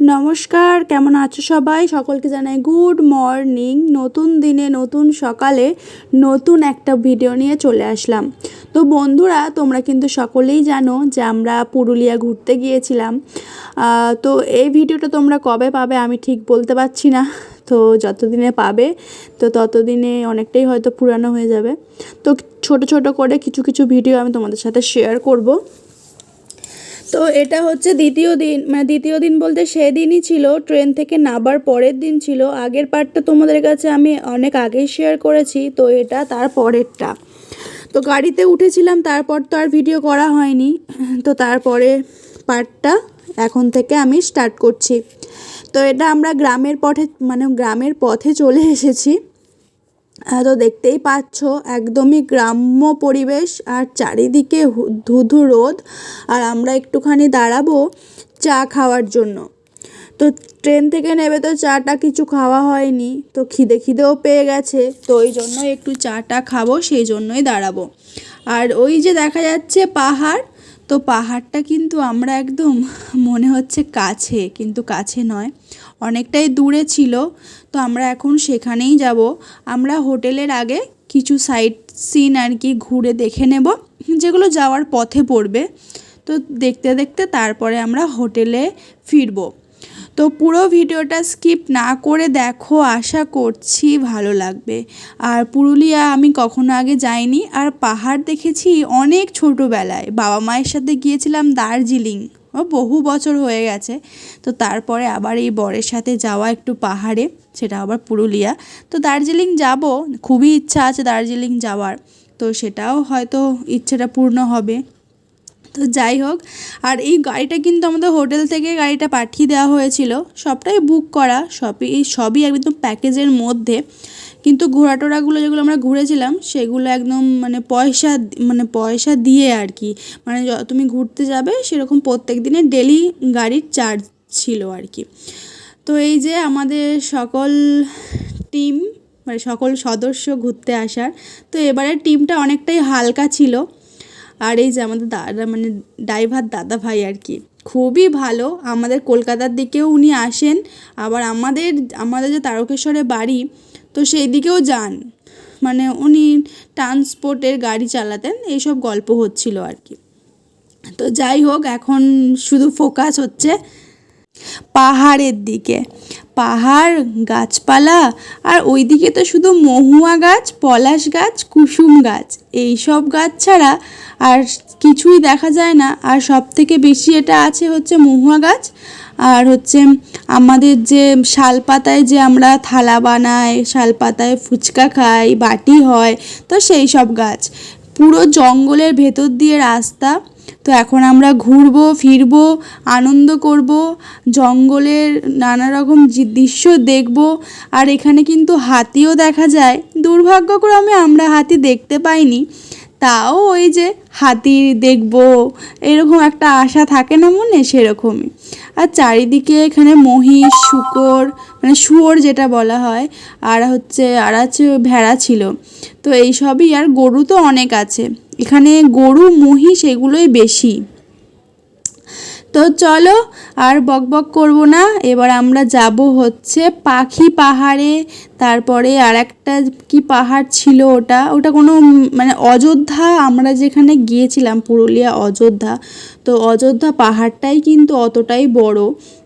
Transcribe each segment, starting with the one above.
নমস্কার, কেমন আছো সবাই? সকলকে জানাই গুড মর্নিং। নতুন দিনে, নতুন সকালে নতুন একটা ভিডিও নিয়ে চলে আসলাম। তো বন্ধুরা, তোমরা কিন্তু সকলেই জানো যে আমরা পুরুলিয়া ঘুরতে গিয়েছিলাম। তো এই ভিডিওটা তোমরা কবে পাবে আমি ঠিক বলতে পারছি না। তো যতদিনে পাবে, তো ততদিনে অনেকটাই হয়তো পুরানো হয়ে যাবে। তো ছোট ছোট করে কিছু কিছু ভিডিও আমি তোমাদের সাথে শেয়ার করব। তো এটা হচ্ছে দ্বিতীয় দিন মানে দ্বিতীয় দিন বলতে সেদিনই ছিল, ট্রেন থেকে নাবার পরের দিন ছিল। আগের পার্টটা তোমাদের কাছে আমি অনেক আগেই শেয়ার করেছি, তো এটা তার পরেরটা। তো গাড়িতে উঠেছিলাম, তারপর তো আর ভিডিও করা হয়নি। তো তারপরে পার্টটা এখন থেকে আমি স্টার্ট করছি। তো এটা আমরা গ্রামের পথে মানে গ্রামের পথে চলে এসেছি। তো দেখতেই পাচ্ছ, একদমই গ্রাম্য পরিবেশ আর চারিদিকে ধুধু রোদ। আর আমরা একটুখানি দাঁড়াবো চা খাওয়ার জন্য। তো ট্রেন থেকে নেবে তো চাটা, কিছু খাওয়া হয়নি। তো খিদে খিদেও পেয়ে গেছে, তো ওই জন্য একটু চাটা খাব, সেই জন্যই দাঁড়াবো। আর ওই যে দেখা যাচ্ছে পাহাড় তো পাহাড়টা কিন্তু আমরা একদম মনে হচ্ছে কাছে, কিন্তু কাছে নয়। অনেকটাই দূরে ছিল, তো আমরা এখন সেখানেই যাব। আমরা হোটেলের আগে কিছু সাইট সিন আর কি ঘুরে দেখে নেব, যেগুলো যাওয়ার পথে পড়বে। তো দেখতে দেখতে তারপরে আমরা হোটেলে ফিরবো। তো পুরো ভিডিওটা স্কিপ না করে দেখো, আশা করছি ভালো লাগবে। আর পুরুলিয়া আমি কখনো আগে যাইনি, আর পাহাড় দেখেছি অনেক ছোটোবেলায়। বাবা মায়ের সাথে গিয়েছিলাম দার্জিলিং। ও বহু বছর হয়ে গেছে। তো তারপরে আবার এই বরের সাথে যাওয়া একটু পাহাড়ে, সেটা আবার পুরুলিয়া। তো দার্জিলিং যাব, খুবই ইচ্ছা আছে দার্জিলিং যাওয়ার। তো সেটাও হয়তো ইচ্ছেটা পূর্ণ হবে। তো যাই হোক, আর এই গাড়িটা কিন্তু আমাদের হোটেল থেকে গাড়িটা পাঠিয়ে দেওয়া হয়েছিল। সবটাই বুক করা, সবই, এই সবই একদম প্যাকেজের মধ্যে। কিন্তু ঘোরাটোরাগুলো যেগুলো আমরা ঘুরেছিলাম, সেগুলো একদম মানে পয়সা মানে পয়সা দিয়ে আর কি। মানে তুমি ঘুরতে যাবে, সেরকম প্রত্যেক দিনে ডেলি গাড়ির চার্জ ছিল আর কি। তো এই যে আমাদের সকল টিম মানে সকল সদস্য ঘুরতে আসার, তো এবারের টিমটা অনেকটাই হালকা ছিল। আর এই যে আমাদের দাদা মানে ড্রাইভার দাদা ভাই আর কি, খুবই ভালো। আমাদের কলকাতার দিকেও উনি আসেন। আবার আমাদের আমাদের যে তারকেশ্বরে বাড়ি, তো সেই দিকেও যান। মানে উনি ট্রান্সপোর্টের গাড়ি চালাতেন, এইসব গল্প হচ্ছিল আর কি। তো যাই হোক, এখন শুধু ফোকাস হচ্ছে পাহাড়ের দিকে। পাহাড়, গাছপালা আর ওইদিকে তো শুধু মহুয়া গাছ, পলাশ গাছ, কুসুম গাছ। এই সব গাছ ছাড়া আর কিছুই দেখা যায় না। আর সব থেকে বেশি এটা আছে হচ্ছে মহুয়া গাছ। আর হচ্ছে আমাদের যে শালপাতায় যে আমরা থালা বানাই, শালপাতায় ফুচকা খাই, বাটি হয়, তো সেই সব গাছ। পুরো জঙ্গলের ভেতর দিয়ে রাস্তা। তো এখন আমরা ঘুরবো, ফিরবো, আনন্দ করব, জঙ্গলের নানা রকম দৃশ্য দেখব। আর এখানে কিন্তু হাতিও দেখা যায়। দুর্ভাগ্যক্রমে আমরা হাতি দেখতে পাইনি। তাও ওই যে হাতি দেখব, এরকম একটা আশা থাকে না মনে? সেরকমই। আর চারিদিকে এখানে মহিষ, শুকর মানে শুয়োর যেটা বলা হয়, আর হচ্ছে, আর আছে ভেড়া ছিল। তো এইসবই, আর গরু তো অনেক আছে। এখানে গরু, মহিষ, এগুলোই বেশি। তো চলো আর বক বক করব না। এবার আমরা যাব হচ্ছে পাখি পাহাড়ে। তারপরে আর একটা কি পাহাড় ছিল ওটা? ওটা কোনো মানে অযোধ্যা, আমরা যেখানে গিয়েছিলাম পুরুলিয়া অযোধ্যা। তো অযোধ্যা পাহাড়টাই কিন্তু অতটাই বড়।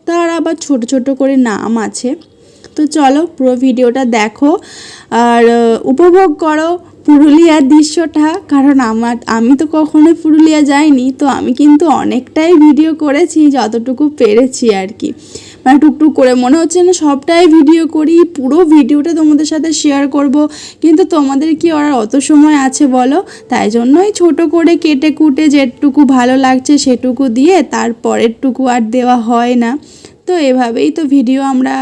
তার আবার ছোট ছোট করে নাম আছে। তো চলো পুরো ভিডিওটা দেখো। আর উপভোগ করো। পুরুলিয়ার দৃশ্যটা, কারণ আমার, আমি তো কখনোই পুরুলিয়া যাইনি, তো আমি কিন্তু অনেকটাই ভিডিও করেছি, যতটুকু পেরেছি আর কি মানে টুকটুক করে, মনে হচ্ছে না সবটাই ভিডিও করি, পুরো ভিডিওটা তোমাদের সাথে শেয়ার করব, কিন্তু তোমাদের কি আর অত সময় আছে বলো? তাই জন্যই ছোট করে কেটে কুটে যেটুকু ভালো লাগছে সেটুকু দিয়ে তারপরেরটুকু আর দেওয়া হয় না। তো এভাবেই তো ভিডিও আমরা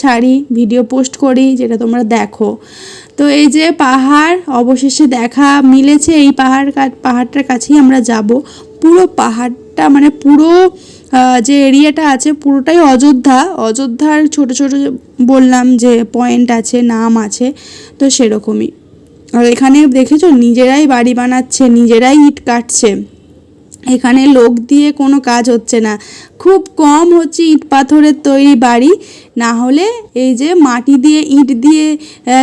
ছাড়ি ভিডিও পোস্ট করি, যেটা তোমরা দেখো। তো এই যে পাহাড়, অবশেষে দেখা মিলেছে এই পাহাড় পাহাড়টার কাছেই আমরা যাব। পুরো পাহাড়টা মানে পুরো যে এরিয়াটা আছে পুরোটাই অযোধ্যা। অযোধ্যার ছোট ছোট বললাম যে পয়েন্ট আছে, নাম আছে, তো সেরকমই। আর এখানে দেখেছ নিজেরাই বাড়ি বানাচ্ছে, নিজেরাই ইট কাটছে। এখানে লোক দিয়ে কোনো কাজ হচ্ছে না। খুব কম হচ্ছে ইট পাথরের তৈরি বাড়ি। না হলে এই যে মাটি দিয়ে, ইট দিয়ে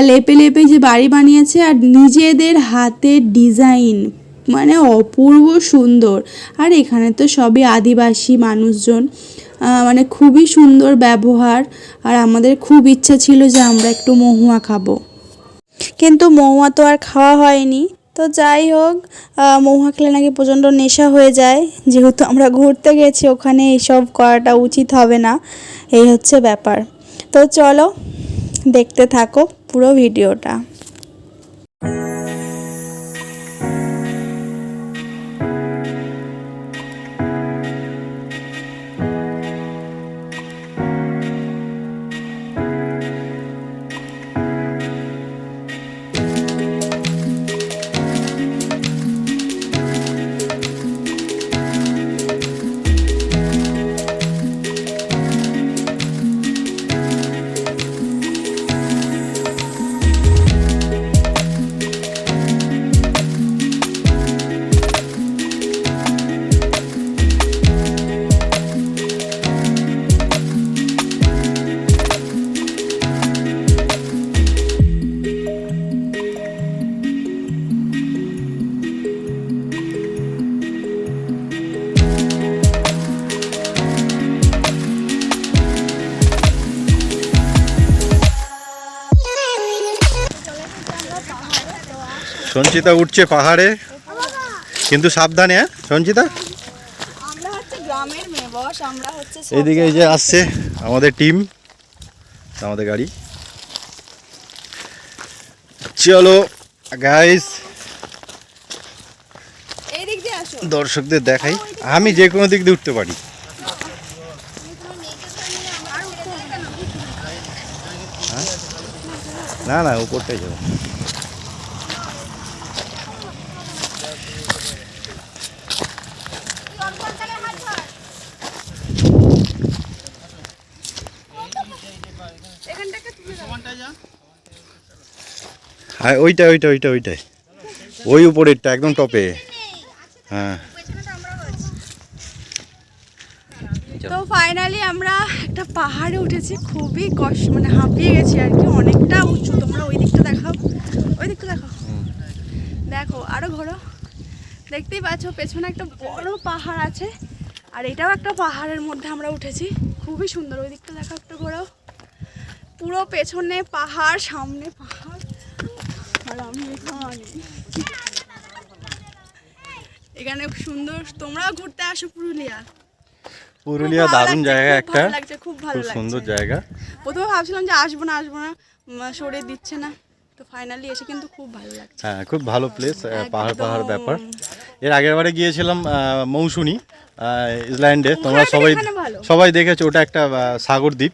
লেপে লেপে যে বাড়ি বানিয়েছে আর নিজেদের হাতের ডিজাইন মানে অপূর্ব সুন্দর। আর এখানে তো সবই আদিবাসী মানুষজন মানে খুবই সুন্দর ব্যবহার। আর আমাদের খুব ইচ্ছা ছিল যে আমরা একটু মহুয়া খাব। কিন্তু মহুয়া তো আর খাওয়া হয়নি। তো যাই হোক মহুয়া খেলে নাকি প্রচণ্ড নেশা হয়ে যায়। যেহেতু আমরা ঘুরতে গেছি, ওখানে এইসব করাটা উচিত হবে না। এই হচ্ছে ব্যাপার। তো চলো, দেখতে থাকো পুরো ভিডিওটা। সঞ্চিতা উঠছে পাহাড়ে। কিন্তু সাবধানে হ্যাঁ সঞ্চিতা? এইদিকে এই যে আসছে আমাদের টিম আমাদের গাড়ি। চলো গাইস দর্শকদের দেখাই। আমি যে কোনো দিক দিয়ে উঠতে পারি? না না উপরটাই যাব। হ্যাঁ ওইটা ওইটা ওইটা ওইটাই। ওই উপরেরটা, একদম টপে। হ্যাঁ। তো ফাইনালি আমরা একটা পাহাড়ে উঠেছি, খুবই কষ্ট মানে হাঁপিয়ে গেছি আর কি, অনেকটা উঁচু। তোমরা ওই দিকটা দেখাও। ওই দিকটা দেখাও। দেখো, আরও ঘোরো দেখতেই পাচ্ছ, পেছনে একটা বড় পাহাড় আছে, আর এটাও একটা পাহাড়ের মধ্যে আমরা উঠেছি। খুবই সুন্দর, ওই দিকটা দেখো একটু ঘোরো পুরো পেছনে পাহাড়, সামনে পাহাড়। আর আমি এখানে এখানে সুন্দর। তোমরাও ঘুরতে আসো পুরুলিয়া। পুরুলিয়া দারুণ জায়গা একটা। খুব ভালো সুন্দর জায়গা। প্রথমে ভাবছিলাম যে আসব না আসব না। শরীর দিচ্ছে না। তো ফাইনালি এসে কিন্তু খুব ভালো লাগছে। হ্যাঁ খুব ভালো প্লেস পাহাড় পাহাড় ব্যাপার। এর আগের বারে গিয়েছিলাম মৌসুনি ইসল্যান্ডে তোমরা সবাই সবাই দেখেছ ওটা একটা সাগর দ্বীপ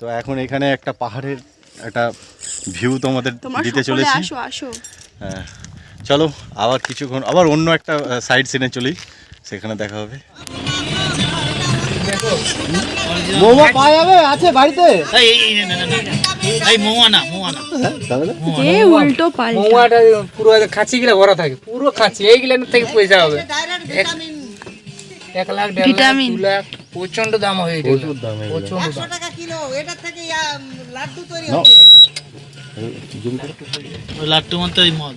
তো এখন এখানে একটা পাহাড়ের একটা ভিউ তোমাদের দিতে চলেছি। আসো আসো। হ্যাঁ। চলো আবার কিছুক্ষণ আবার অন্য একটা সাইড সিনে চলি। সেখানে দেখা হবে। বৌমা পাওয়া যাবে? আছে বাড়িতে? পুরো খাঁচি গুলা ভরা থাকে পুরো খাঁচি এইগুলা থেকে পয়সা হবে। এক- লাখ দেড় লাখ ভিটামিন। দু লাখ প্রচণ্ড দাম হয়ে গেল। প্রচুর দাম এগুলো। প্রচণ্ড দাম। টাকা কিলো এটা থেকে লাড্ডু তৈরি। হচ্ছে। জুম করো। ওই লাট্টু মতো এই মদ।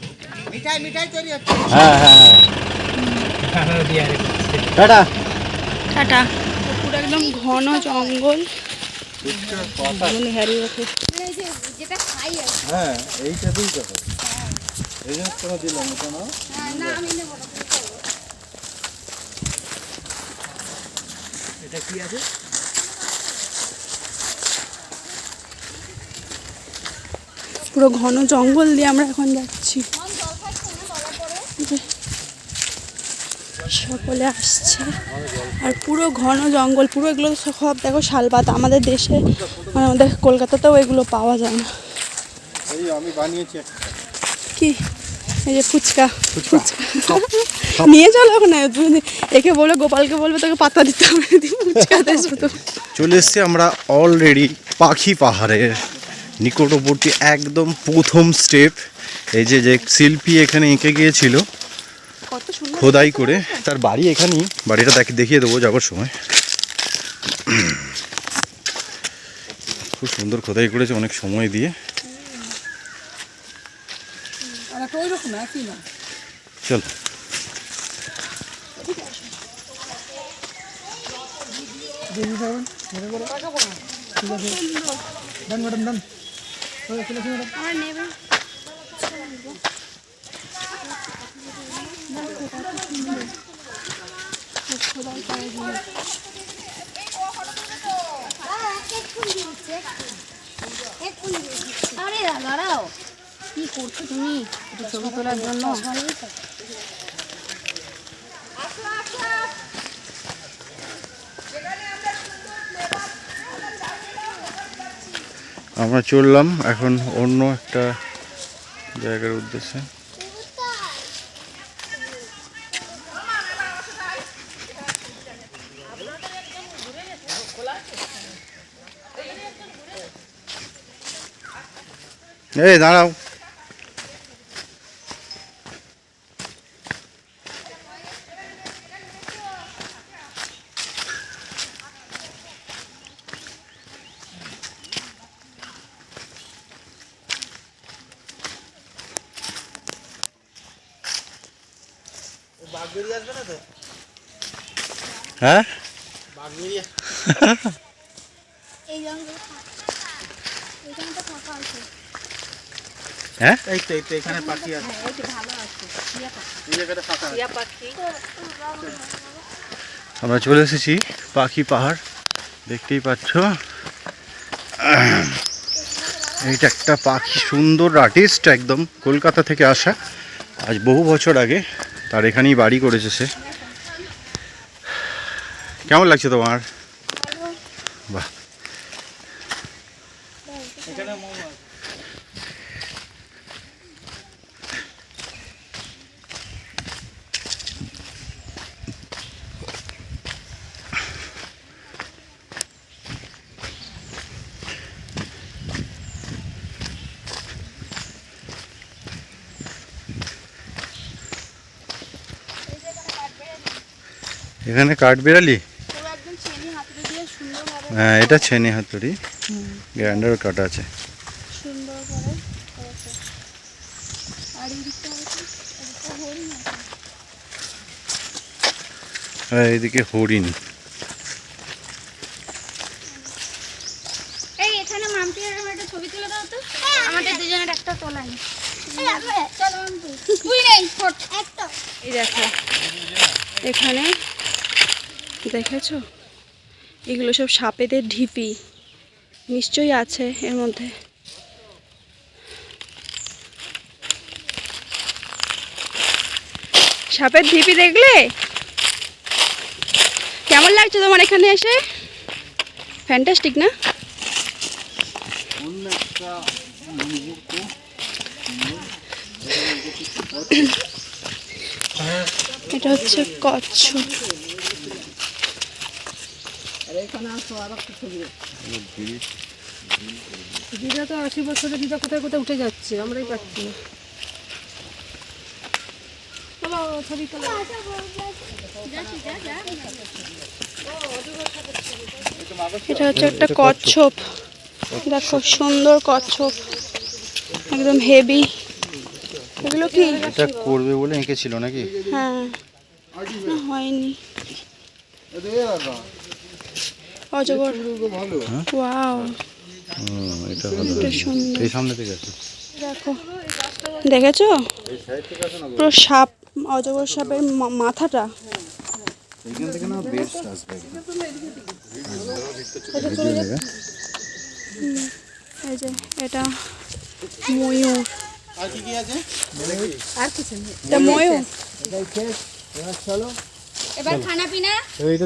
মিঠাই মিঠাই তৈরি হচ্ছে। হ্যাঁ হ্যাঁ হ্যাঁ। টাটা। টাটা। পুরো একদম ঘন জঙ্গল। জঙ্গলে হারিয়ে গেছে হ্যাঁ এইটাতেই তো হয়। এই জন্য তোমার দিলাম এটা নাও। পুরো ঘন জঙ্গল দিয়ে আমরা এখন যাচ্ছি। সকলে আসছে। আর পুরো ঘন জঙ্গল পুরো এগুলো সব দেখো শালপাতা। আমাদের দেশে মানে আমাদের কলকাতাতেও এগুলো পাওয়া যায় না। আমি বানিয়েছি কি? এই যে ফুচকা। ফুচকা। নিয়ে চলো ওখানে তুমি একে বলে গোপালকে বলবে তোকে পাতা দিতে হবে। ফুচকা দেয় শুধু। চলে এসছি আমরা অলরেডি পাখি পাহাড়ের নিকটবর্তী একদম প্রথম স্টেপ এই যে যে শিল্পী এখানে এঁকে গিয়েছিল। খোদাই করে। তার বাড়ি এখানেই। বাড়িটা দেখ দেখিয়ে দেবো যাবার সময়। খুব সুন্দর খোদাই করেছে অনেক সময় দিয়ে। ওই রকম একই না। চল। Done madam done. আমার নেবে আরে দাঁড়াও। কি করছ তুমি? একটু ছবি তোলার জন্য। আমরা চললাম এখন অন্য একটা জায়গার উদ্দেশ্যে। এই দাঁড়াও। হ্যাঁ? এই তো হ্যাঁ হ্যাঁ এই তো ভালো আছে। আমরা চলে এসেছি পাখি পাহাড়। দেখতেই পাচ্ছ। এইটা একটা পাখি। সুন্দর আর্টিস্ট একদম। কলকাতা থেকে আসা। আজ বহু বছর আগে। তার এখানেই বাড়ি করেছে সে। কেমন লাগছে তোমার? বাহ। এখানে কাঠবিড়ালি দিয়ে সুন্দরভাবে হ্যাঁ এটা ছেনি হাতুড়ি। গ্রাইন্ডার কাটা আছে। হচ্ছে এদিকটা হরিণ আমাদের দুজনের একটা নেই এখানে দেখেছ? এগুলো সব সাপেদের ঢিপি। নিশ্চয়ই আছে এর মধ্যে। সাপের ঢিপি দেখলে? কেমন লাগছে তোমার এখানে এসে? ফ্যান্টাস্টিক না? এটা হচ্ছে কচ্ছপ। দিদা তো আশি বছরের দিদা কোথায় কোথায় উঠে যাচ্ছে আমরাই পাচ্ছি। চলো ছবি তোলো। এটা হচ্ছে একটা কচ্ছপ। দেখো সুন্দর কচ্ছপ। একদম হেভি। এগুলো কি? এটা করবে বলে এঁকেছিল নাকি? হ্যাঁ। হয়নি। অজগর। ওয়াও। এটা ভালো এই সামনে থেকে আছে দেখো। দেখেছ? পুরো সাপ অজগর সাপের মা- মাথাটা। এখান থেকে না বেশ আসবে। এই যে এটা ময়ূর। এটা ময়ূর। এবার খানা পিনা এইটা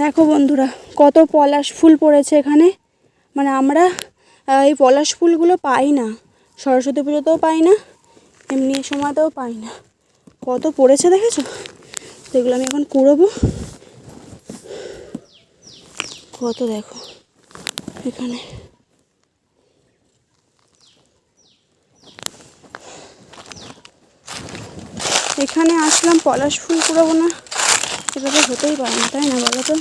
দেখো বন্ধুরা, কত পলাশ ফুল পড়েছে এখানে। মানে আমরা এই পলাশ ফুলগুলো পাই না। সরস্বতী পুজোতেও পাই না, এমনি সময়তেও পাই না। কত পড়েছে দেখেছ? তো এগুলো আমি এখন কুড়োবো। কত দেখো এখানে। এখানে আসলাম পলাশ ফুল কুড়াবো না। তো হতেই পারে না, তাই না বলো তো?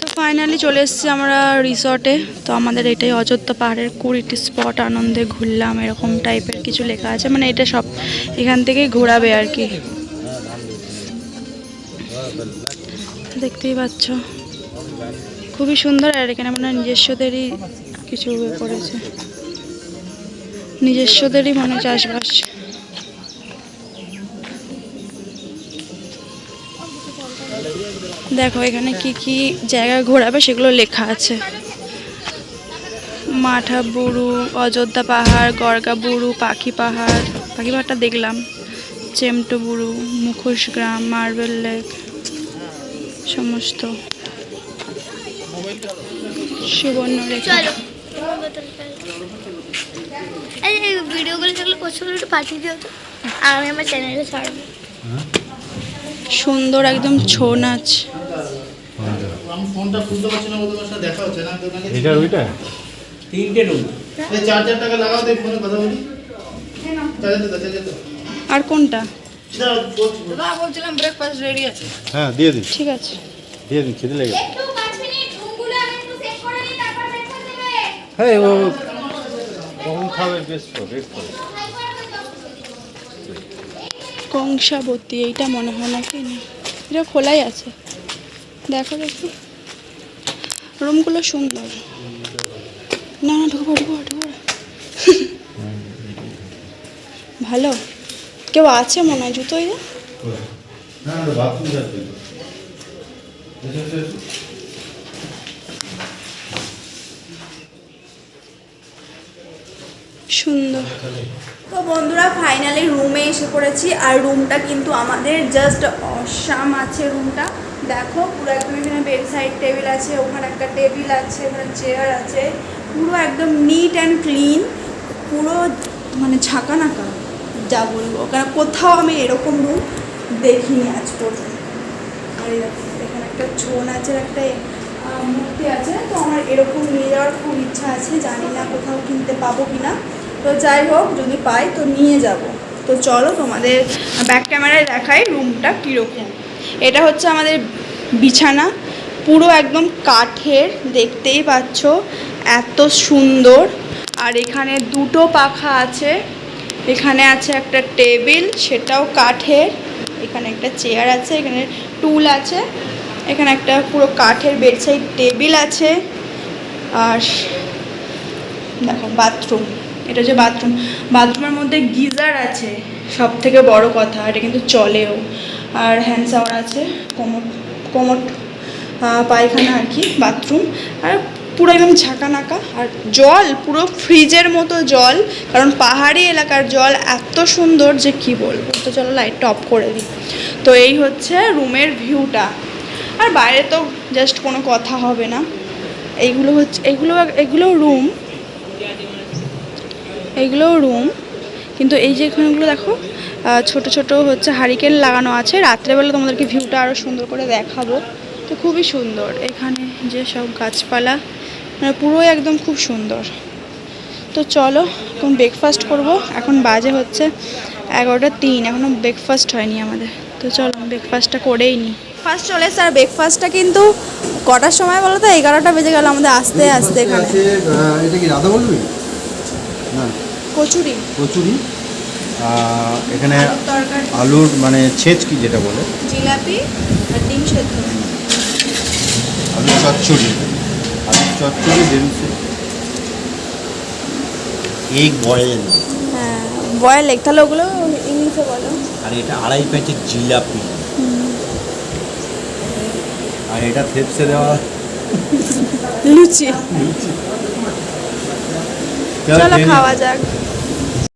তো ফাইনালি চলে এসেছি আমরা রিসর্টে তো আমাদের এটাই অযোধ্যা পাহাড়ের কুড়িটি স্পট আনন্দে ঘুরলাম, এরকম টাইপের কিছু লেখা আছে। মানে এটা সব এখান থেকেই ঘোরাবে আর কি। দেখতেই পাচ্ছ। খুবই সুন্দর আর এখানে মনে নিজস্বদেরই কিছু করেছে। নিজস্বদেরই মনে চাষবাস। দেখো, এখানে কি কি জায়গা ঘোরাবে সেগুলো লেখা আছে। মাঠা বুড়ু অযোধ্যা পাহাড়, গড়গা বুড়ু পাখি পাহাড়। পাখি পাহাড়টা দেখলাম। চেমটো বুড়ু মুখোশ গ্রাম, মার্বেল লেক। সমস্ত সুবর্ণরেখা। এই ভিডিওগুলো করছ একটু পাঠিয়ে দিও তো। আর আমি আমার চ্যানেলে ছাড়বো। সুন্দর একদম ছৌ নাচ। এটা ওইটা তিনটে রুম চার্জার টাকা লাগাও তো ফোনে কথা বলি। চার্জার তো চার্জার তো আর কোনটা দাঁড়াও, বলছি। হ্যাঁ দিয়ে দিন ঠিক আছে। দিয়ে দিন খেতে লেগে একটু পাঁচ মিনিট রুমগুলো আমি একটু সেট করে নিই তারপর ব্রেকফাস্ট দেবে। হ্যাঁ ও কখন খাবে বেশ তো বেশ তো। কংসাবতী এইটা মনে হয় নাকি না এটা খোলাই আছে। দেখো দেখি। রুমগুলো সুন্দর। না না ঢুকবো ঢুকবো ঢুকবো ভালো? কেউ আছে মনে হয় জুতোই সুন্দর। তো বন্ধুরা ফাইনালি রুমে এসে পড়েছি আর রুমটা কিন্তু আমাদের জাস্ট অসাম আছে রুমটা দেখো পুরো একদম এখানে বেড সাইড টেবিল আছে ওখানে একটা টেবিল আছে ওখানে চেয়ার আছে। পুরো একদম নিট অ্যান্ড ক্লিন পুরো মানে ঝাঁকা নাকা যা বলব। কারণ কোথাও আমি এরকম রুম দেখিনি আজ পর্যন্ত। আর এখানে একটা ছৌ নাচের একটা মূর্তি আছে, তো আমার এরকম নিয়ে যাওয়ার খুব ইচ্ছা আছে। জানি না কোথাও কিনতে পাবো কি না তো যাই হোক, যদি পাই তো নিয়ে যাব। তো চলো তোমাদের ব্যাক ক্যামেরায় দেখাই রুমটা কীরকম। এটা হচ্ছে আমাদের বিছানা। পুরো একদম কাঠের, দেখতেই পাচ্ছ, এত সুন্দর। আর এখানে দুটো পাখা আছে। এখানে আছে একটা টেবিল, সেটাও কাঠের। এখানে একটা চেয়ার আছে, এখানে টুল আছে, এখানে একটা পুরো কাঠের বেডসাইড টেবিল আছে, আর দেখো বাথরুম, এটা যে বাথরুম। বাথরুমের মধ্যে গিজার আছে সব থেকে বড় কথা, এটা কিন্তু চলেও। আর হ্যান্ড শাওয়ার আছে, কোমর কোমর পায়খানা আর কি, বাথরুম। আর পুরো একদম ঝাঁকানাকা আর জল পুরো ফ্রিজের মতো জল, কারণ পাহাড়ি এলাকার জল এত সুন্দর যে কি বলব? তো চলো লাইট টপ করে দিই। তো এই হচ্ছে রুমের ভিউটা আর বাইরে তো জাস্ট কোনো কথা হবে না। এইগুলো হচ্ছে এগুলো এগুলো রুম এইগুলোও রুম কিন্তু এই যে এখানেগুলো দেখো ছোট ছোট হচ্ছে হারিকেন লাগানো আছে। রাত্রেবেলা তোমাদেরকে ভিউটা আরও সুন্দর করে দেখাবো। তো খুবই সুন্দর। এখানে যে সব গাছপালা মানে পুরোই একদম খুব সুন্দর। তো চলো এখন ব্রেকফাস্ট করব। এখন বাজে হচ্ছে এগারোটা তিন এখনও ব্রেকফাস্ট হয়নি আমাদের। তো চলো ব্রেকফাস্টটা করেই নিই। ফার্স্ট চলে স্যার ব্রেকফাস্টটা কিন্তু কটার সময় বলো তো? এগারোটা বেজে গেল আমাদের আস্তে আস্তে এখানে। এটা কি রাধা বলবি? না। কচুরি। কচুরি। এখানে আলুর মানে ছেচ কি যেটা বলে। জিলাপি আর ডিম সেদ্ধ। আলু চচ্চড়ি। চচ্চড়ি বেরুছে এগ বয়েল। হ্যাঁ বয়েল এগ তাহলে ওগুলো ইংলিশে বলো। আর এটা আড়াই প্যাকেট জিলাপি। আর এটা ফেপসে দেওয়া। লুচি। চলো। খাওয়া যাক।